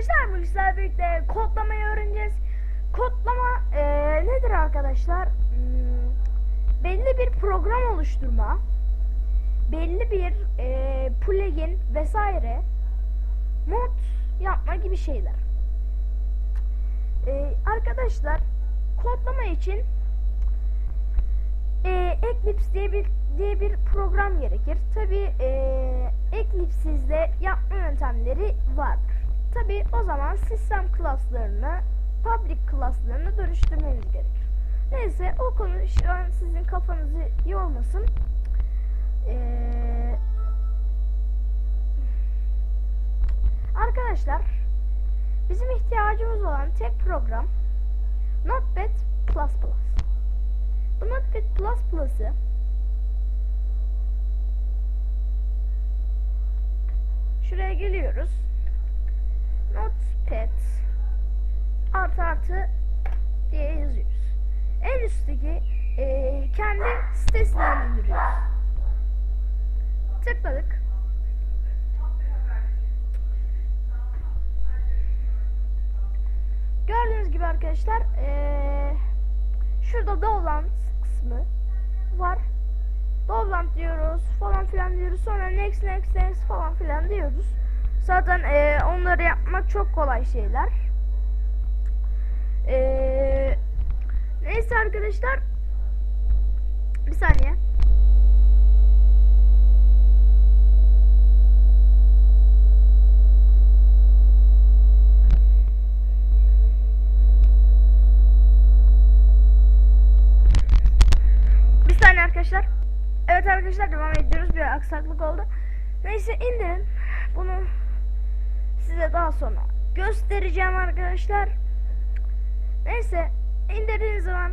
arkadaşlar bu sizlerle birlikte kodlamayı öğreneceğiz. Kodlama eee, nedir arkadaşlar? Hmm, belli bir program oluşturma, belli bir eee, plugin vesaire mod yapma gibi şeyler. Eee, arkadaşlar kodlama için eee, Eclipse diye bir diye bir program gerekir. Tabi Eclipse'de yapma yöntemleri vardır. Tabi o zaman sistem klaslarını public klaslarına dönüştürmeniz gerekir. Neyse o konu şu an sizin kafanızı yormasın. Eee Arkadaşlar bizim ihtiyacımız olan tek program Notepad++. Bu Notepad++'ı şuraya geliyoruz. Notepad artı artı diye yazıyoruz. En üstteki eee, kendi sitesinden indiriyoruz. Tıkladık. Gördüğünüz gibi arkadaşlar eee, şurada Dovland kısmı var. Dovland diyoruz falan filan diyoruz. Sonra next next next falan filan diyoruz. Zaten eee, onları yapmak çok kolay şeyler. Eee, neyse arkadaşlar. Bir saniye. Bir saniye arkadaşlar. Evet arkadaşlar devam ediyoruz. Bir aksaklık oldu. Neyse indirin. Bunu size daha sonra göstereceğim arkadaşlar. Neyse indirdiğiniz zaman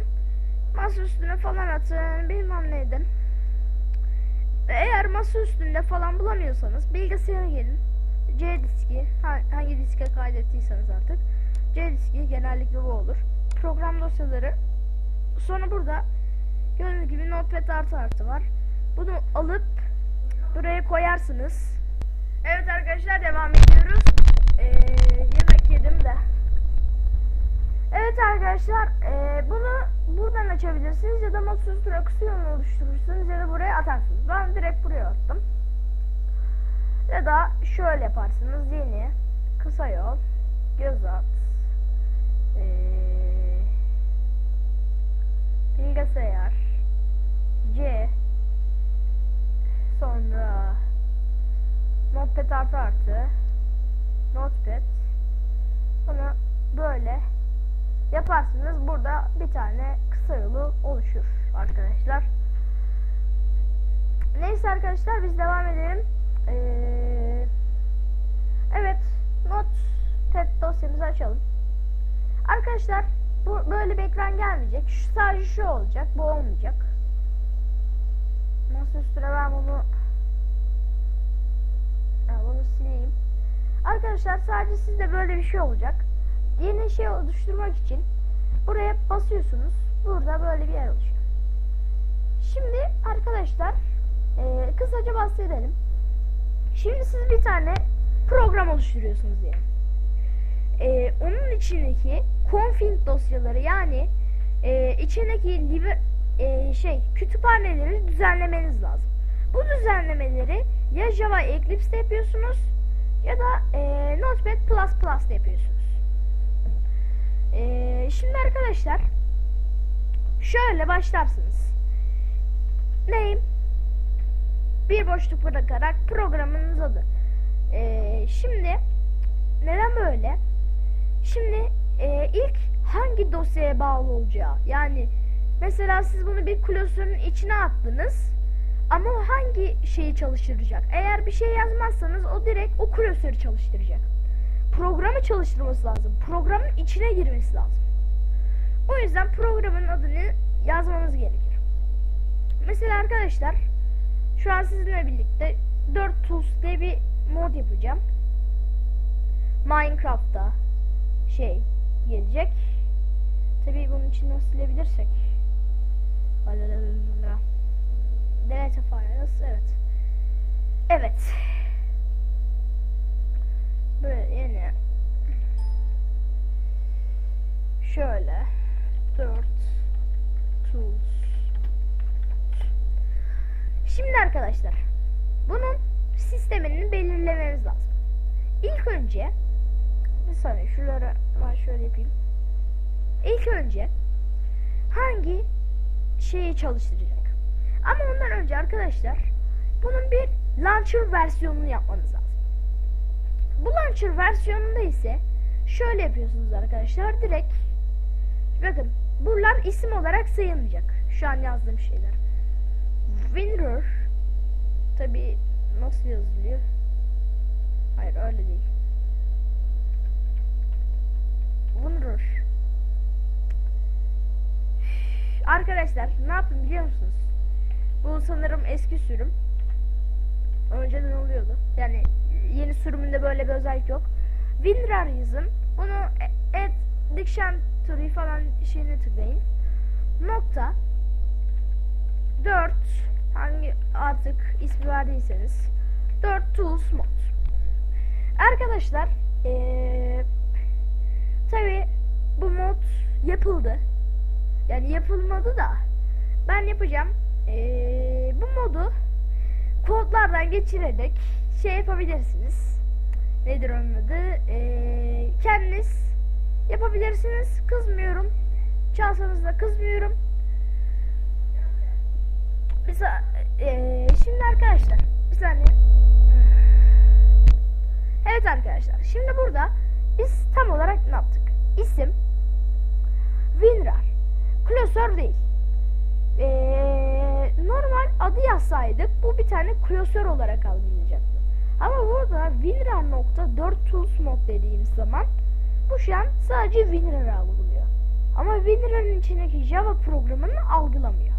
masa üstüne falan atın. Bilmem ne edin. Eğer masa üstünde falan bulamıyorsanız bilgisayara gelin. C diski ha- hangi diske kaydettiyseniz artık C diski genellikle bu olur. Program dosyaları sonra burada Gördüğünüz gibi notepad artı artı var. Bunu alıp buraya koyarsınız. Evet arkadaşlar devam ediyoruz. Ee, yemek yedim de. Evet arkadaşlar ee, bunu buradan açabilirsiniz ya da masaüstü aksiyonu oluşturursunuz ya da buraya atarsınız. Ben direkt buraya attım. Ya da şöyle yaparsınız yeni kısa yol göz at ee, bilgisayar C sonra notepad artı artı notepad bunu böyle yaparsınız. Burada bir tane kısa yolu oluşur arkadaşlar. Neyse arkadaşlar biz devam edelim. Ee, evet notepad dosyamızı açalım. Arkadaşlar bu böyle bir ekran gelmeyecek. Şu, sadece şu olacak bu olmayacak. Masa üstüne ben bunu ya bunu sileyim. Arkadaşlar sadece sizde böyle bir şey olacak. Yeni şey oluşturmak için buraya basıyorsunuz. Burada böyle bir yer oluşuyor. Şimdi arkadaşlar eee, kısaca bahsedelim. Şimdi siz bir tane program oluşturuyorsunuz diyelim. Eee, onun içindeki config dosyaları yani eee, içindeki libre, e, şey kütüphaneleri düzenlemeniz lazım. Bu düzenlemeleri ya Java Eclipse'de yapıyorsunuz ya da e, Notepad++'da yapıyorsunuz. E, şimdi arkadaşlar şöyle başlarsınız. Name bir boşluk bırakarak programınız adı. E, şimdi neden böyle? Şimdi e, ilk hangi dosyaya bağlı olacağı yani Mesela siz bunu bir klasörün içine attınız. Ama o hangi şeyi çalıştıracak? Eğer bir şey yazmazsanız o direkt o klasörü çalıştıracak. Programı çalıştırması lazım. Programın içine girmesi lazım. O yüzden programın adını yazmanız gerekir. Mesela arkadaşlar şu an sizinle birlikte 4 Tools diye bir mod yapacağım. Minecraft'ta şey gelecek. Tabii bunun içinden silebilirsek. Delete files evet. Evet. Şöyle 4 tools Şimdi arkadaşlar bunun sistemini belirlememiz lazım. İlk önce bir saniye şuralara ben şöyle yapayım. İlk önce hangi şeyi çalıştıracak? Ama ondan önce arkadaşlar bunun bir launcher versiyonunu yapmanız lazım. Bu launcher versiyonunda ise şöyle yapıyorsunuz arkadaşlar. Direkt bakın buralar isim olarak sayılmayacak. Şu an yazdığım şeyler. WinRAR tabi nasıl yazılıyor? Hayır öyle değil. WinRAR Arkadaşlar ne yapın biliyor musunuz? Bu sanırım eski sürüm. Önceden oluyordu. Yani yeni sürümünde böyle bir özellik yok. WinRAR yazın. Bunu add dictionary falan şeyine tıklayın. Nokta 4 hangi artık ismi verdiyseniz 4 tools mod. Arkadaşlar ee, tabi bu mod yapıldı. Yani yapılmadı da ben yapacağım. Ee, bu modu kodlardan geçirerek şey yapabilirsiniz. Nedir onun adı? Ee, kendiniz yapabilirsiniz. Kızmıyorum. Çalsanız da kızmıyorum. Mesela ee, şimdi arkadaşlar bir saniye. Evet arkadaşlar. Şimdi burada biz tam olarak ne yaptık? İsim WinRAR. Klasör değil. Ee, normal adı yazsaydık bu bir tane klasör olarak algılayacaktı. Ama burada WinRAR.4 Tools mod dediğimiz zaman bu şu an sadece WinRAR algılıyor. Ama WinRAR'ın içindeki Java programını algılamıyor.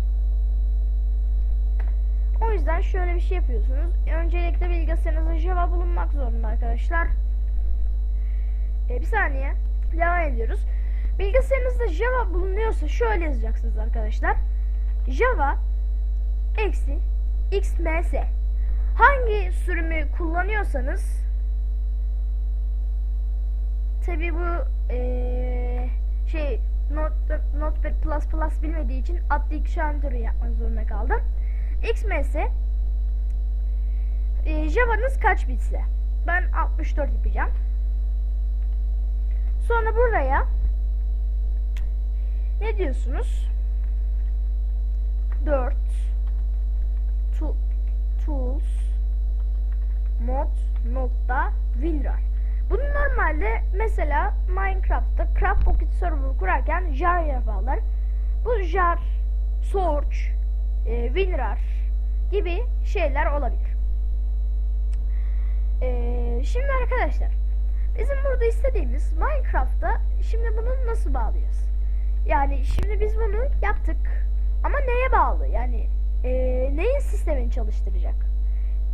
O yüzden şöyle bir şey yapıyorsunuz. Öncelikle bilgisayarınızda Java bulunmak zorunda arkadaşlar. Ee, bir saniye. Devam ediyoruz. Bilgisayarınızda Java bulunuyorsa şöyle yazacaksınız arkadaşlar. Java eksi xms hangi sürümü kullanıyorsanız tabi bu ee, şey not, Notepad Plus Plus bilmediği için ad dictionary yapmak zorunda kaldım. XMS e, Java'nız kaç bitse? Ben 64 yapacağım. Sonra buraya ne diyorsunuz? 4 to, tools mod nokta WinRAR. Bunu normalde mesela Minecraft'ta Craft Pocket Server kurarken jar yaparlar. Bu jar, search, e, WinRAR gibi şeyler olabilir. E, şimdi arkadaşlar bizim burada istediğimiz Minecraft'ta şimdi bunu nasıl bağlayacağız? Yani şimdi biz bunu yaptık ama neye bağlı? Yani e, neyin sistemini çalıştıracak?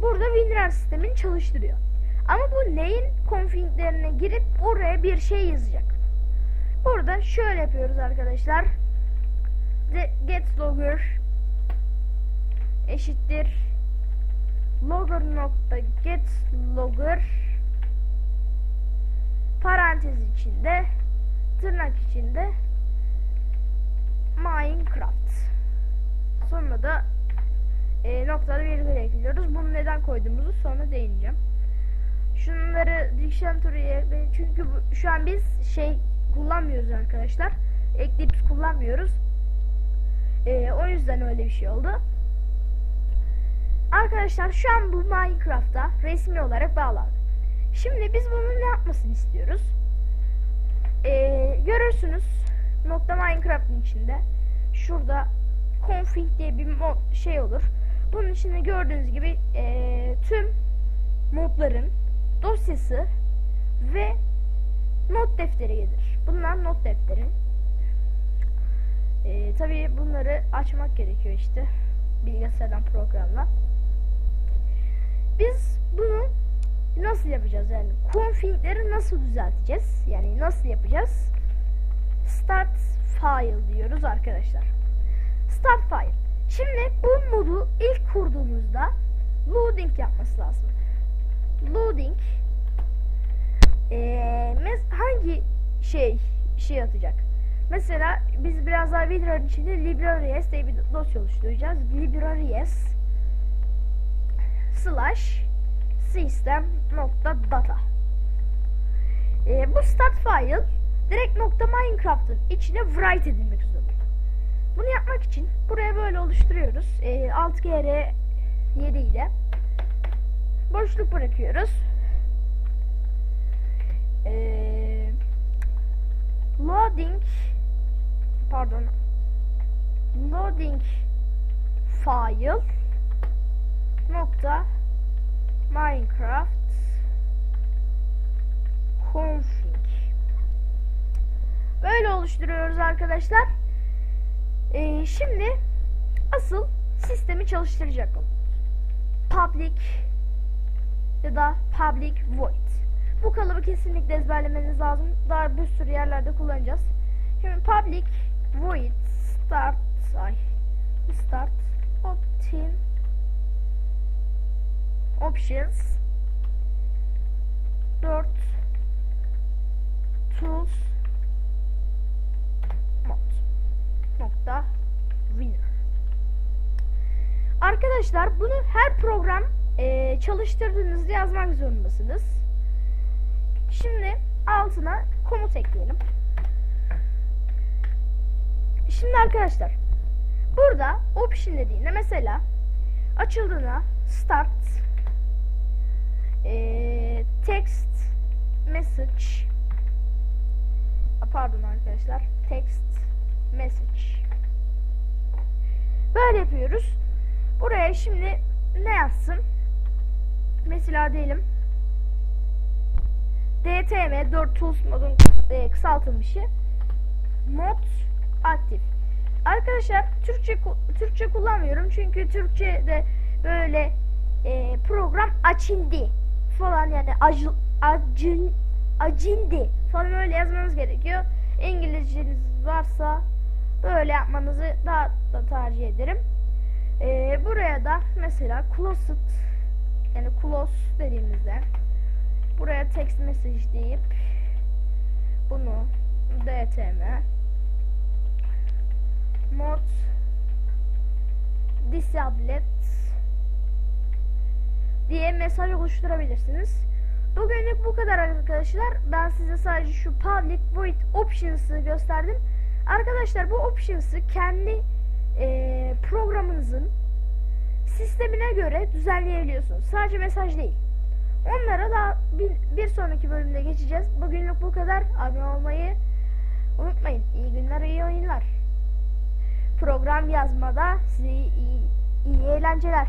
Burada WinRAR sistemini çalıştırıyor. Ama bu neyin configlerine girip oraya bir şey yazacak. Burada şöyle yapıyoruz arkadaşlar. The get logger eşittir logger nokta get logger parantez içinde tırnak içinde Minecraft sonra da e, noktalı virgül ekliyoruz. Bunu neden koyduğumuzu sonra değineceğim. Şunları dictionary'e çünkü bu, şu an biz şey kullanmıyoruz arkadaşlar. Eclipse kullanmıyoruz. E, o yüzden öyle bir şey oldu. Arkadaşlar şu an bu Minecraft'ta resmi olarak bağlandı. Şimdi biz bunun ne yapmasını istiyoruz? Ee, görürsünüz nokta Minecraft'ın içinde şurada config diye bir mod şey olur. Bunun içinde gördüğünüz gibi e, tüm modların dosyası ve not defteri gelir. Bunlar not defteri. E, tabii bunları açmak gerekiyor işte bilgisayardan programla. Biz bunu nasıl yapacağız yani configleri nasıl düzelteceğiz yani nasıl yapacağız start file diyoruz arkadaşlar start file şimdi bu modu ilk kurduğumuzda loading yapması lazım loading ee, hangi şey şey atacak Mesela biz biraz daha videonun içinde LibreOffice diye bir dosya oluşturacağız. LibreOffice slash system.data ee, Bu start file direkt nokta Minecraft'ın içine write edilmek zorunda. Bunu yapmak için buraya böyle oluşturuyoruz. Ee, alt GR 7 ile boşluk bırakıyoruz. Ee, loading pardon loading file nokta minecraft config böyle oluşturuyoruz arkadaşlar. Ee, şimdi asıl sistemi çalıştıracak public ya da public void. Bu kalıbı kesinlikle ezberlemeniz lazım. Daha bir sürü yerlerde kullanacağız. Şimdi public void start ay start opt-in options. 4 tools mod. Nokta winner. Arkadaşlar bunu her program e, çalıştırdığınızda yazmak zorundasınız. Şimdi altına komut ekleyelim. Şimdi arkadaşlar burada option dediğinde mesela açıldığına start eee, text message pardon arkadaşlar text message. Böyle yapıyoruz. Buraya şimdi ne yazsın mesela diyelim DTM 4 Tools modun e, kısaltılmışı mod aktif. Arkadaşlar Türkçe Türkçe kullanmıyorum çünkü Türkçe'de böyle e, program açıldı falan yani acı, acın acindi falan öyle yazmanız gerekiyor. İngilizceniz varsa böyle yapmanızı daha da tercih ederim. E, buraya da mesela closet yani close dediğimizde buraya text message deyip bunu dtm mod disabled diye mesaj oluşturabilirsiniz. Bugünlük bu kadar arkadaşlar. Ben size sadece şu public void options'ı gösterdim. Arkadaşlar bu options'ı kendi eee, programınızın sistemine göre düzenleyebiliyorsunuz. Sadece mesaj değil. Onlara da bir, bir sonraki bölümde geçeceğiz. Bugünlük bu kadar. Abone olmayı unutmayın. İyi günler, iyi oyunlar program yazmada size iyi, iyi eğlenceler.